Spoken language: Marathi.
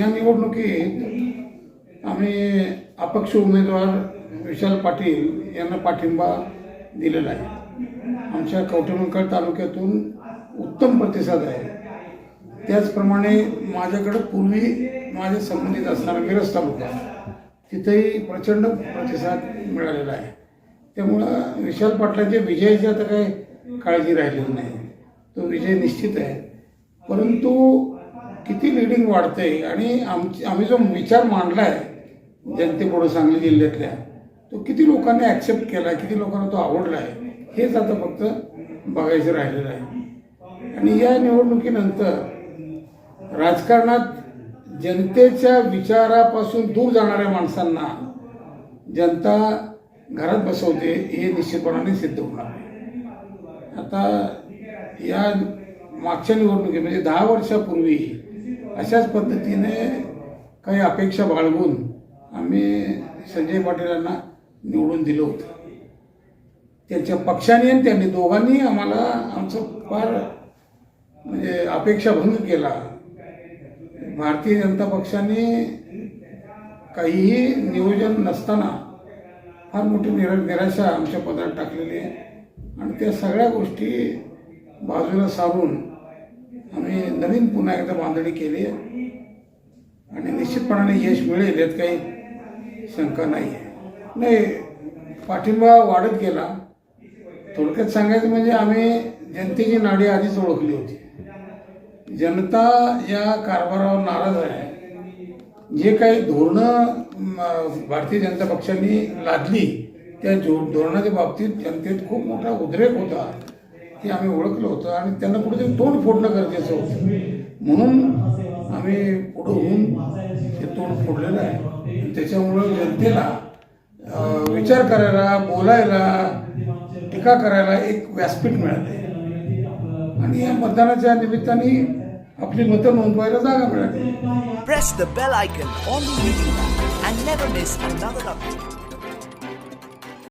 या निवडणुकीत आम्ही अपक्ष उमेदवार विशाल पाटील यांना पाठिंबा दिलेला आहे. आमच्या कवठेमंकाळ तालुक्यातून उत्तम प्रतिसाद आहे. त्याचप्रमाणे माझ्याकडं पूर्वी माझ्या संबंधित असणारा मिरज तालुका तिथेही प्रचंड प्रतिसाद मिळालेला आहे. त्यामुळं विशाल पाटलांच्या विजयाची आता काही काळजी राहिलेली नाही. तो विजय निश्चित आहे. परंतु किती लिडिंग वाढते आणि आमची आम्ही जो विचार मांडला आहे जनतेपुढं सांगली जिल्ह्यातल्या तो किती लोकांनी ॲक्सेप्ट केला किती लोकांना तो आवडला आहे हेच आता फक्त बघायचं राहिलेलं आहे. आणि या निवडणुकीनंतर राजकारणात जनतेच्या विचारापासून दूर जाणाऱ्या माणसांना जनता घरात बसवते हे निश्चितपणाने सिद्ध होणार आता या मागच्या निवडणुकी म्हणजे दहा वर्षापूर्वी अशाच पद्धतीने काही अपेक्षा बाळगून आम्ही संजय पाटील यांना निवडून दिलं होतं. त्यांच्या पक्षाने आणि त्यांनी दोघांनी आम्हाला आमचं फार म्हणजे अपेक्षाभंग केला. भारतीय जनता पक्षाने काहीही नियोजन नसताना फार मोठी निरा निराशा आमच्या पदात टाकलेली आहे. आणि त्या सगळ्या गोष्टी बाजूला सारून आम्ही नवीन पुन्हा एकदा बांधणी केली आहे. आणि निश्चितपणाने यश मिळेल यात काही शंका नाही. आहे नाही पाठिंबा वाढत गेला. थोडक्यात सांगायचं म्हणजे आम्ही जनतेची नाडी आधीच ओळखली होती. जनता या कारभारावर नाराज आहे. जे काही धोरणं भारतीय जनता पक्षाने लादली त्या जो धोरणाच्या बाबतीत जनतेत खूप मोठा उद्रेक होता. हे आम्ही ओळखलं होतं आणि त्यांना कुठेतरी तोंड फोडणं गरजेचं होतं. म्हणून आम्ही पुढं होऊन ते तोंड फोडलेलं आहे. त्याच्यामुळं जनतेला विचार करायला बोलायला टीका करायला एक व्यासपीठ मिळाले आणि या मतदानाच्या निमित्ताने आपली मतं नोंदवायला जागा मिळाली.